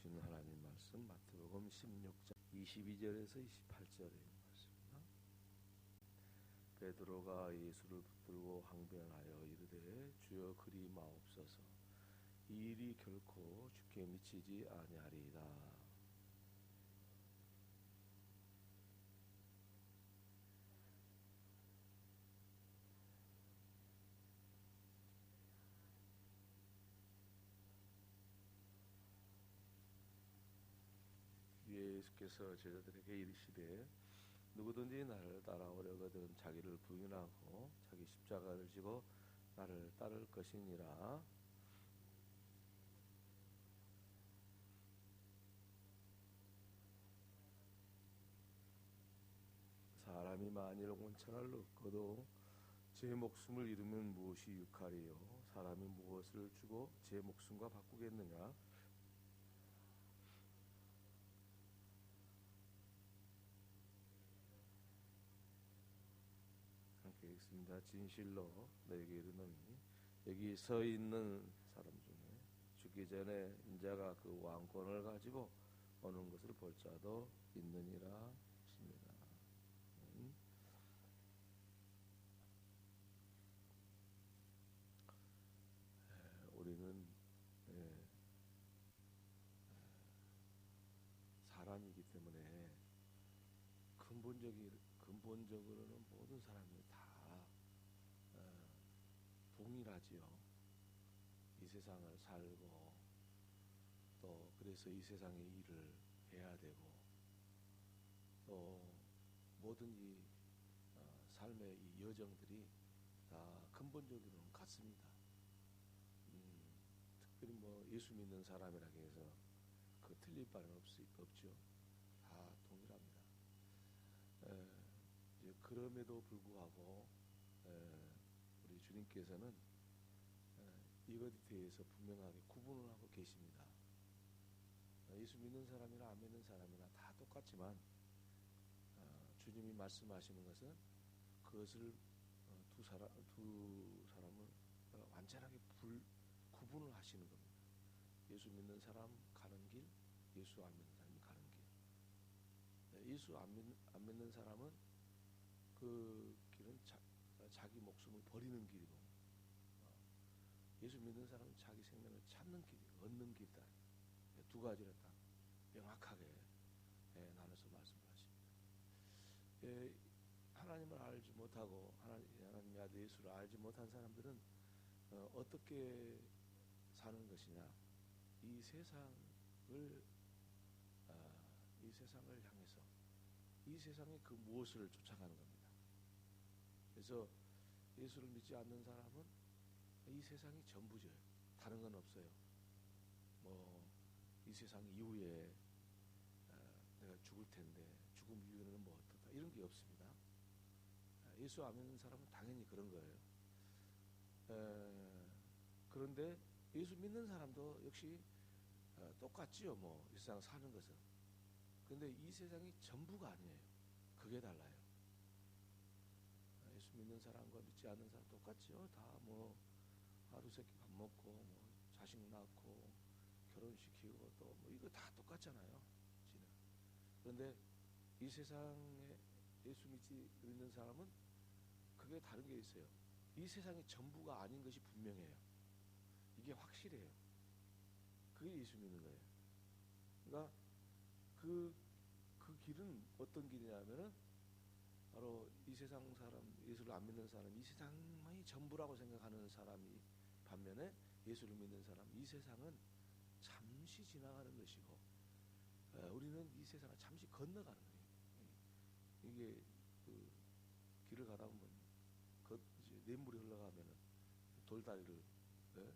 주시는 하나님 말씀 마태복음 16장 22절에서 28절의 말씀입니다. 베드로가 예수를 붙들고 항변하여 이르되 주여 그리 마옵소서 이 일이 결코 죽게 미치지 아니하리이다. 예수께서 제자들에게 이르시되 누구든지 나를 따라오려거든 자기를 부인하고 자기 십자가를 지고 나를 따를 것이니라. 사람이 만일 온천을 얻고도 제 목숨을 잃으면 무엇이 유칼이요 사람이 무엇을 주고 제 목숨과 바꾸겠느냐 함께 읽습니다. 진실로 너에게 이르노니 여기 서 있는 사람 중에 죽기 전에 인자가 그 왕권을 가지고 오는 것을 볼 자도 있느니라 하십니다. 음. 우리는 예, 사람이기 때문에 근본적인 근본적으로는 모든 사람이 다 어, 동일하지요. 이 세상을 살고 또 그래서 이 세상의 일을 해야 되고 또 모든 이 어, 삶의 이 여정들이 다 근본적으로는 같습니다. 음, 특별히 뭐 예수 믿는 사람이라 해서 그 틀릴 바는 없, 없죠. 다 동일합니다. 에, 그럼에도 불구하고 에, 주님께서는 에, 이것에 대해서 분명하게 구분을 하고 계십니다. 예수 믿는 사람이나 안 믿는 사람이나 다 똑같지만 어, 주님이 말씀하시는 것은 그것을 어, 두 사람 두 사람을 어, 완전하게 불, 구분을 하시는 겁니다. 예수 믿는 사람 가는 길, 예수 안 믿는 사람이 가는 길. 네, 예수 안, 믿, 안 믿는 사람은 그 자기 목숨을 버리는 길이고 어, 예수 믿는 사람은 자기 생명을 찾는 길이 얻는 길이다. 네, 두 가지를 딱 명확하게 예, 나눠서 말씀하십니다. 예, 하나님을 알지 못하고 하나님, 하나님의 아들 예수를 알지 못한 사람들은 어, 떻게 사는 것이냐 이 세상을 아, 이 세상을 향해서 이 세상의 그 무엇을 쫓아가는 겁니다. 그래서 예수를 믿지 않는 사람은 이 세상이 전부죠. 다른 건 없어요. 뭐 이 세상 이후에 아, 내가 죽을 텐데 죽음 이후에는 뭐 어떻다 이런 게 없습니다. 아, 예수 안 믿는 사람은 당연히 그런 거예요. 에, 그런데 예수 믿는 사람도 역시 어, 똑같지요. 뭐 이 세상 사는 것은. 그런데 이 세상이 전부가 아니에요. 그게 달라요. 믿는 사람과 믿지 않는 사람 똑같지요. 다 뭐 하루 세끼 밥 먹고 뭐 자식 낳고 결혼시키고 또 뭐 이거 다 똑같잖아요. 지는. 그런데 이 세상에 예수 믿지 믿는 사람은 그게 다른 게 있어요. 이 세상이 전부가 아닌 것이 분명해요. 이게 확실해요. 그게 예수 믿는 거예요. 그러니까 그, 그 길은 어떤 길이냐면은 바로 이 세상 사람, 예수를 안 믿는 사람, 이 세상만이 전부라고 생각하는 사람이 반면에 예수를 믿는 사람, 이 세상은 잠시 지나가는 것이고, 어, 우리는 이 세상을 잠시 건너가는 거예요. 이게 그 길을 가다 보면, 그 이제 냇물이 흘러가면은 돌다리를, 예?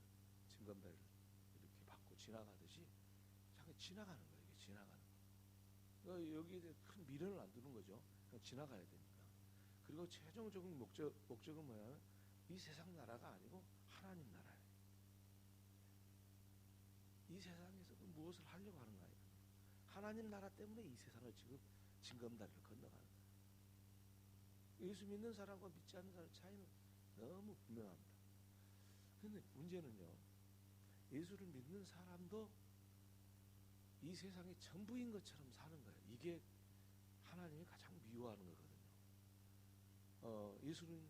징검다리를 이렇게 받고 지나가듯이 잠깐 지나가는 거예요. 지나가는 거. 그러니까 여기에 큰 미련을 안 두는 거죠. 그냥 지나가야 되니까. 그리고 최종적인 목적, 목적은 뭐냐면 이 세상 나라가 아니고 하나님 나라예요. 이 세상에서 무엇을 하려고 하는 거예요. 하나님 나라 때문에 이 세상을 지금 징검다리를 건너가는 거예요. 예수 믿는 사람과 믿지 않는 사람 차이는 너무 분명합니다. 그런데 문제는요. 예수를 믿는 사람도 이 세상의 전부인 것처럼 사는 거예요. 이게 하나님이 가장 미워하는 거거든요. 어, 예수를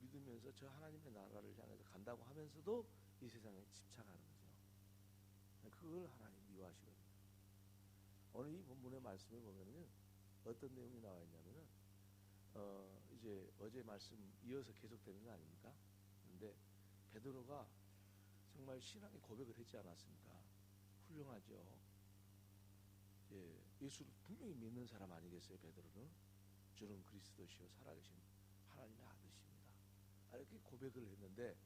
믿으면서 저 하나님의 나라를 향해서 간다고 하면서도 이 세상에 집착하는 거죠. 그걸 하나님 미워하시거든요. 오늘 이 본문의 말씀에 보면은 어떤 내용이 나와 있냐면은 어, 이제 어제 말씀 이어서 계속되는 거 아닙니까? 근데 베드로가 정말 신앙의 고백을 했지 않았습니까? 훌륭하죠. 예, 예수를 분명히 믿는 사람 아니겠어요, 베드로는? 주는 그리스도시요 살아계신 하나님의 아들십니다. 아, 이렇게 고백을 했는데,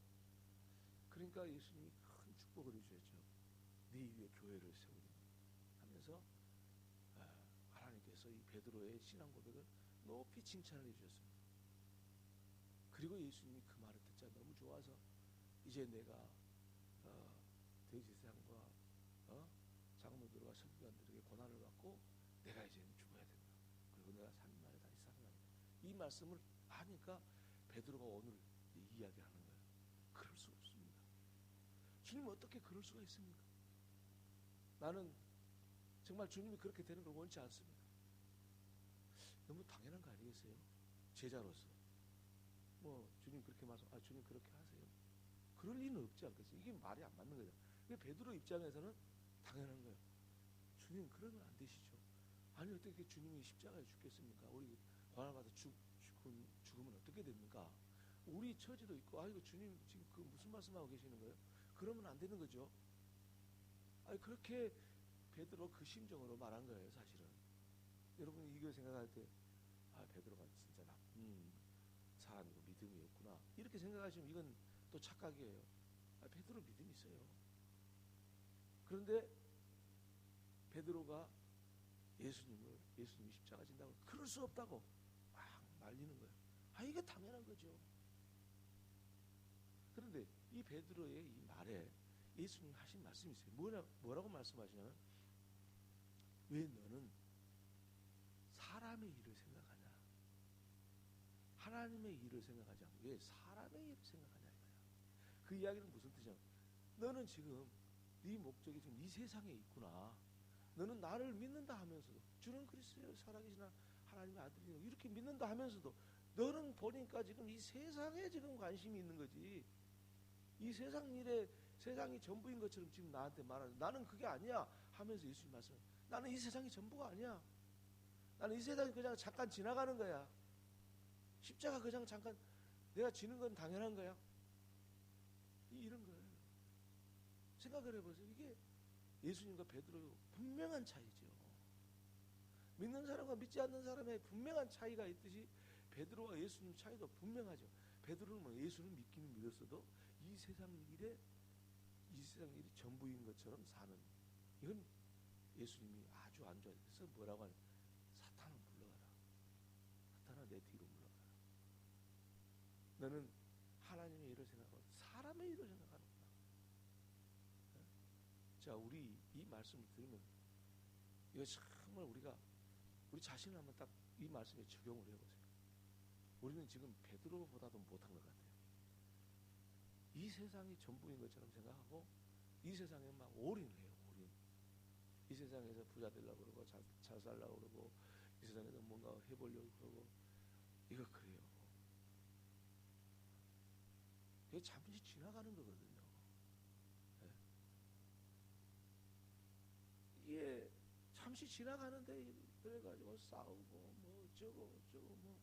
그러니까 예수님이 큰 축복을 해주셨죠. 네 위에 교회를 세우리 하면서 아, 하나님께서 이 베드로의 신앙 고백을 높이 칭찬을 해주셨습니다. 그리고 예수님이 그 말을 듣자 너무 좋아서 이제 내가 어, 대제사장과 어? 장로들과 선교관들에게 고난을 받고 내가 이제는 죽어야 된다. 그리고 내가 3일 만에 다시 살아난다. 이 말씀을 하니까 베드로가 오늘 이야기하는 거예요. 그럴 수 없습니다. 주님 어떻게 그럴 수가 있습니까? 나는 정말 주님이 그렇게 되는 걸 원치 않습니다. 너무 당연한 거 아니겠어요? 제자로서. 뭐 주님 그렇게 말씀, 아 주님 그렇게 하세요. 그럴 리는 없지 않겠어요? 이게 말이 안 맞는 거죠. 베드로 입장에서는 당연한 거예요. 주님 그러면 안 되시죠. 아니 어떻게 주님이 십자가에 죽겠습니까? 우리 고난받아 죽, 죽은, 죽으면 어떻게 됩니까? 우리 처지도 있고 아이고 주님 지금 그 무슨 말씀하고 계시는 거예요? 그러면 안 되는 거죠. 아니 그렇게 베드로 그 심정으로 말한 거예요, 사실은. 여러분 이걸 생각할 때 아, 베드로가 진짜 나쁜 사람이고 믿음이 없구나. 이렇게 생각하시면 이건 또 착각이에요. 아, 베드로 믿음이 있어요. 그런데 베드로가 예수님을 예수님이 십자가 진다고 그럴 수 없다고 막 말리는 거예요. 아 이게 당연한 거죠. 그런데 이 베드로의 이 말에 예수님 하신 말씀이 있어요. 뭐라, 뭐라고 말씀하시냐면 왜 너는 사람의 일을 생각하냐? 하나님의 일을 생각하지 않고 왜 사람의 일을 생각하냐 이거야. 그 이야기는 무슨 뜻이냐? 너는 지금 네 목적이 지금 이 세상에 있구나. 너는 나를 믿는다 하면서도 주는 그리스도를 살아계신 하나님의 아들이고 이렇게 믿는다 하면서도 너는 보니까 지금 이 세상에 지금 관심이 있는 거지. 이 세상 일에 세상이 전부인 것처럼 지금 나한테 말하는 나는 그게 아니야 하면서 예수님 말씀 나는 이 세상이 전부가 아니야. 나는 이 세상이 그냥 잠깐 지나가는 거야. 십자가 그냥 잠깐 내가 지는 건 당연한 거야. 이런 거예요. 생각을 해보세요. 이게 예수님과 베드로의 분명한 차이죠. 믿는 사람과 믿지 않는 사람의 분명한 차이가 있듯이 베드로와 예수님 차이도 분명하죠. 베드로는 뭐 예수를 믿기는 믿었어도 이 세상 일에 이 세상 일이 전부인 것처럼 사는 이건 예수님이 아주 안 좋아해서 뭐라고 하냐? 사탄아 물러가라. 사탄아 내 뒤로 물러가라. 너는 하나님의 일을 생각하고 사람의 일을 생각하는구나. 자 우리 이 말씀을 들으면 이거 정말 우리가 우리 자신을 한번 딱 이 말씀에 적용을 해보세요 우리는 지금 베드로보다도 못한 것 같아요 이 세상이 전부인 것처럼 생각하고 이 세상에 막 올인해요. 올인. 이 세상에서 부자 되려고 그러고 잘, 잘 살려고 그러고 이 세상에서 뭔가 해보려고 그러고 이거 그래요. 이게 잠시 지나가는 거거든요. 네. 이게 잠시 지나가는데 그래가지고 싸우고 뭐 어쩌고 어쩌고 뭐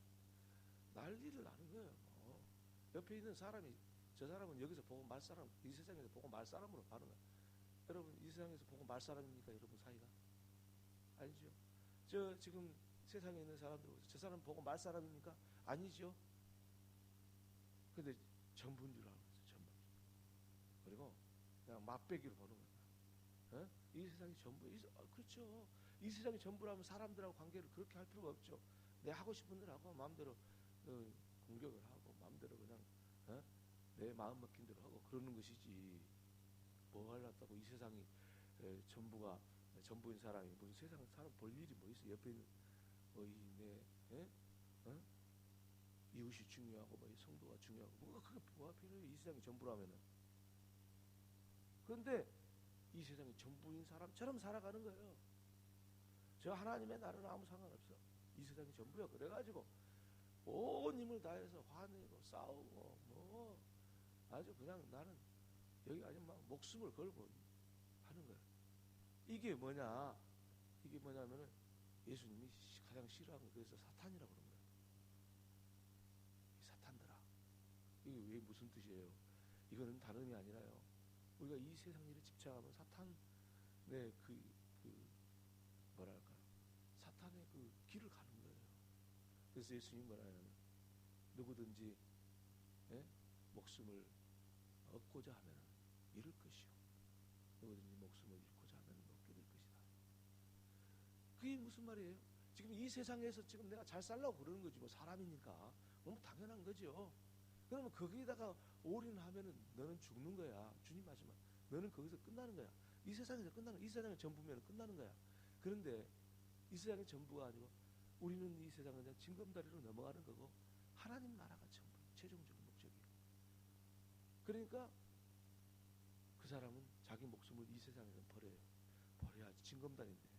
난리를 나는 거예요. 뭐. 옆에 있는 사람이 저 사람은 여기서 보고 말 사람, 이 세상에서 보고 말 사람으로 가는 거야. 여러분, 이 세상에서 보고 말 사람입니까? 여러분 사이가? 아니죠. 저 지금 세상에 있는 사람들, 저 사람 보고 말 사람입니까? 아니죠. 근데 전부인 줄 알고 있어요. 전부. 그리고 그냥 맛배기로 보는 거야. 어? 이 세상이 전부, 이, 어, 그렇죠. 이 세상이 전부라면 사람들하고 관계를 그렇게 할 필요가 없죠. 내 하고 싶은 대로 하고 마음대로 어, 공격을 하고 마음대로 그냥 어? 내 마음 먹힌 대로 하고 그러는 것이지 뭐 하려다고 이 세상이 에, 전부가 전부인 사람이 무슨 세상 사람 볼 일이 뭐 있어 옆에 있는 뭐이내 어? 이웃이 중요하고 뭐 성도가 중요하고 뭐가 그게 뭐가 필요해 이 세상이 전부라면은 그런데 이 세상이 전부인 사람처럼 살아가는 거예요 저 하나님의 나라는 아무 상관없어. 이 세상이 전부야. 그래가지고 온 힘을 다해서 화내고 싸우고 뭐 아주 그냥 나는 여기 아주 막 목숨을 걸고 하는 거야. 이게 뭐냐? 이게 뭐냐면은 예수님이 가장 싫어하는 거 그래서 사탄이라고 그러는 거야. 이 사탄들아. 이게 왜 무슨 뜻이에요? 이거는 의미 아니라요. 우리가 이 세상 일에 집착하면 사탄 네, 그, 그 뭐랄까 사탄의 그 길을 가는 거예요. 그래서 예수님 뭐라냐면 누구든지 예? 목숨을 얻고자 하면 잃을 것이요. 누구든지 목숨을 잃고자 하면 얻게 될 것이다. 그게 무슨 말이에요? 지금 이 세상에서 지금 내가 잘 살라고 그러는 거지 뭐 사람이니까 너무 당연한 거죠. 그러면 거기다가 올인하면은 너는 죽는 거야. 주님 말씀은 너는 거기서 끝나는 거야. 이 세상에서 끝나는 이 세상의 전부면 끝나는 거야. 그런데 이 세상의 전부가 아니고 우리는 이 세상은 그냥 징검다리로 넘어가는 거고 하나님 나라가 전부 최종적인 목적이에요. 그러니까 그 사람은 자기 목숨을 이 세상에서 버려요. 버려야지 징검다리인데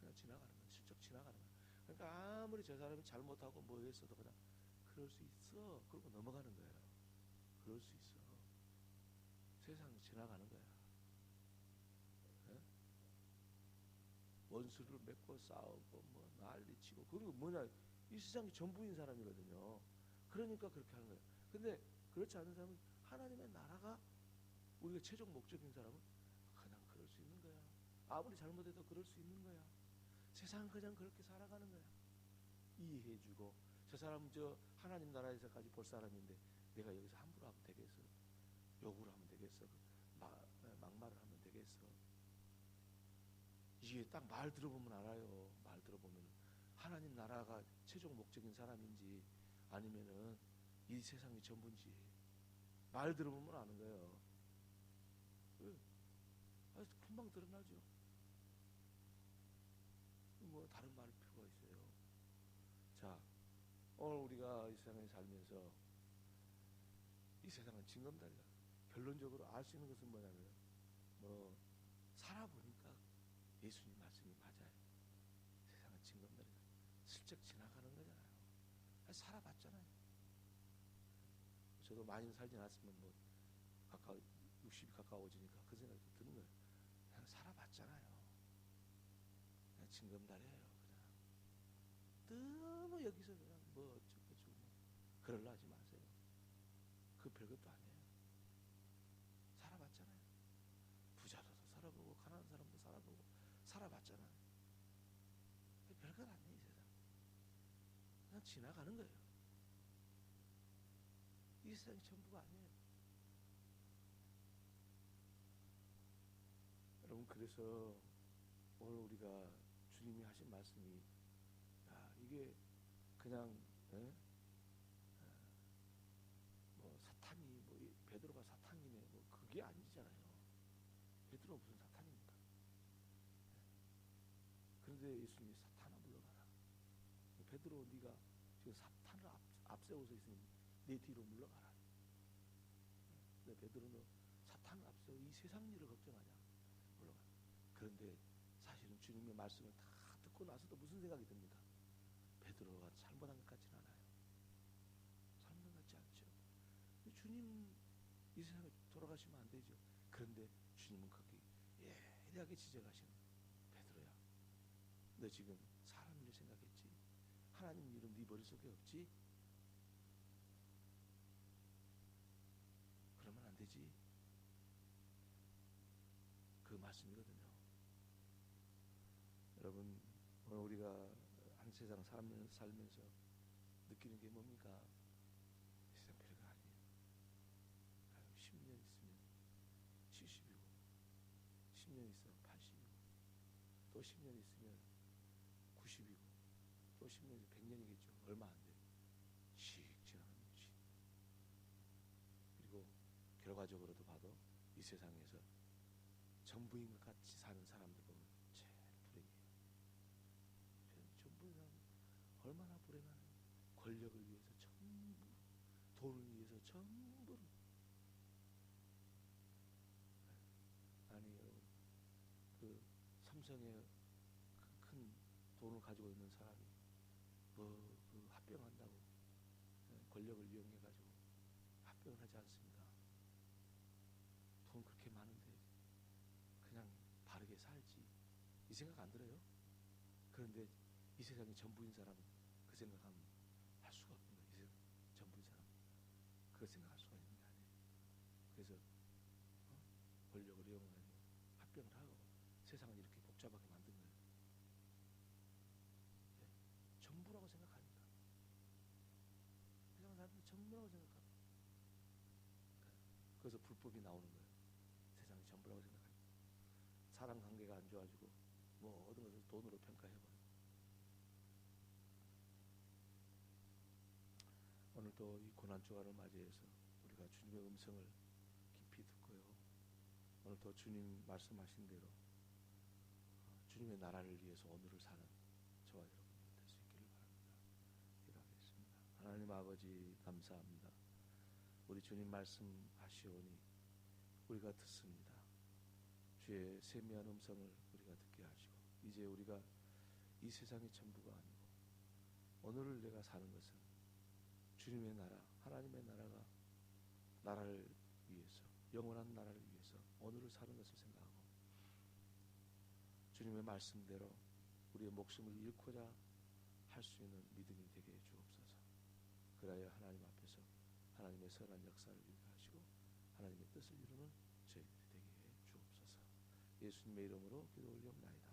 그냥 지나가는 거야. 슬쩍 지나가는 거야. 그러니까 아무리 저 사람이 잘못하고 뭐 했어도 그냥 그럴 수 있어. 그러고 넘어가는 거예요. 그럴 수 있어. 세상 지나가는 거야. 예? 원수를 맺고 싸우고 뭐 난리치고 그리고 뭐냐 이 세상이 전부인 사람이거든요. 그러니까 그렇게 하는 거예요. 근데 그렇지 않은 사람은 하나님의 나라가 우리가 최종 목적인 사람은 그냥 그럴 수 있는 거야. 아무리 잘못해도 그럴 수 있는 거야. 세상은 그냥 그렇게 살아가는 거야. 이해해주고 저 사람 저 하나님 나라에서까지 볼 사람인데 내가 여기서 함부로 하면 되겠어? 욕을 하면 되겠어? 막, 막말을 하면 되겠어? 이게 딱 말 들어보면 알아요. 말 들어보면 하나님 나라가 최종 목적인 사람인지 아니면은 이 세상이 전부인지 말 들어보면 아는 거예요. 왜? 아, 금방 드러나죠. 뭐 다른 말 필요가 있어요. 자, 오늘 우리가 이 세상에 살면서 이 세상은 징검다리다. 결론적으로 알 수 있는 것은 뭐냐면 뭐 살아보니까 예수님 말씀이 맞아요. 세상은 징검다리다. 슬쩍 지나가는 거잖아요. 살아봤잖아요. 저도 많이 살지 않았으면 뭐 가까 60이 가까워지니까 그 생각이 드는 거예요. 그냥 살아봤잖아요. 그냥 징검다리예요. 그냥 너무 여기서 그냥 뭐 어쩌고 저쩌고 그럴라 하지 마세요. 그 별것도 아니에요. 살아봤잖아요. 부자도 살아보고 가난한 사람도 살아보고 살아봤잖아요. 별것 아니에요, 이 세상. 그냥 지나가는 거예요. 이 세상이 전부가 아니에요. 여러분 그래서 오늘 우리가 주님이 하신 말씀이 야, 이게 그냥 에? 뭐 사탄이 뭐 베드로가 사탄이네 뭐 그게 아니잖아요. 베드로 무슨 사탄입니까? 그런데 예수님이 사탄아 물러가라. 베드로 네가 지금 사탄을 앞, 앞세워서 있으니 내 뒤로 물러가라. 근데 베드로는 사탄을 앞세워 이 세상 일을 걱정하냐 물러가. 그런데 사실은 주님의 말씀을 다 듣고 나서도 무슨 생각이 듭니까? 베드로가 잘못한 것 같지는 않아요. 잘못한 것 같지 않죠. 주님 이 세상에 돌아가시면 안 되죠. 그런데 주님은 거기 예리하게 지적하시는. 너 지금 사람 일을 생각했지? 하나님 일은 네 머릿속에 없지? 그러면 안 되지. 그 말씀이거든요. 여러분 오늘 우리가 한 세상 살면서 느끼는 게 뭡니까? 세상 별거 아니에요. 10년 있으면 70이고 10년 있으면 80이고 또 10년 있으면 90년, 100년이겠죠. 얼마 안 돼. 씩 지나가는 것이. 그리고 결과적으로도 봐도 이 세상에서 전부인 것 같이 사는 사람들 보면 제일 불행해요. 전부인 사람 얼마나 불행하나요? 권력을 위해서 전부, 돈을 위해서 전부 아, 아니 여러분 그 삼성의 큰 돈을 가지고 있는 사람이 뭐그 합병한다고 예, 권력을 이용해 가지고 합병을 하지 않습니다. 돈 그렇게 많은데 그냥 바르게 살지 이 생각 안 들어요? 그런데 이 세상의 전부인 사람은 그 생각하면 할 수가 없는 거예요. 이 세상 전부인 사람 그 생각할 수가 있는 게 아니에요. 그래서 어? 권력을 이용하고 합병을 하고 세상을 이렇게 만든 거예요. 예, 전부라고 생각합니다. 세상 사람들이 전부라고 생각합니다. 그래서 불법이 나오는 거예요. 세상이 전부라고 생각합니다. 사람 관계가 안 좋아지고 뭐 모든 것을 돈으로 평가해버려요. 오늘도 이 고난 주간을 맞이해서 우리가 주님의 음성을 깊이 듣고요. 오늘도 주님 말씀하신 대로 어, 주님의 나라를 위해서 오늘을 사는 저와 여러분이 될 수 있기를 바랍니다. 기도 하나님 아버지 감사합니다. 우리 주님 말씀하시오니 우리가 듣습니다. 주의 세미한 음성을 우리가 듣게 하시고 이제 우리가 이 세상의 전부가 아니고 오늘을 내가 사는 것은 주님의 나라, 하나님의 나라가 나라를 위해서 영원한 나라를 위해서 오늘을 사는 것을 생각하고 주님의 말씀대로 우리의 목숨을 잃고자 할 수 있는 믿음이 되게 해 주옵소서. 그래야 하나님 앞에서 하나님의 선한 역사를 이루게 하시고 하나님의 뜻을 이루는 해 주옵소서. 예수님의 이름으로 기도 올리옵나이다.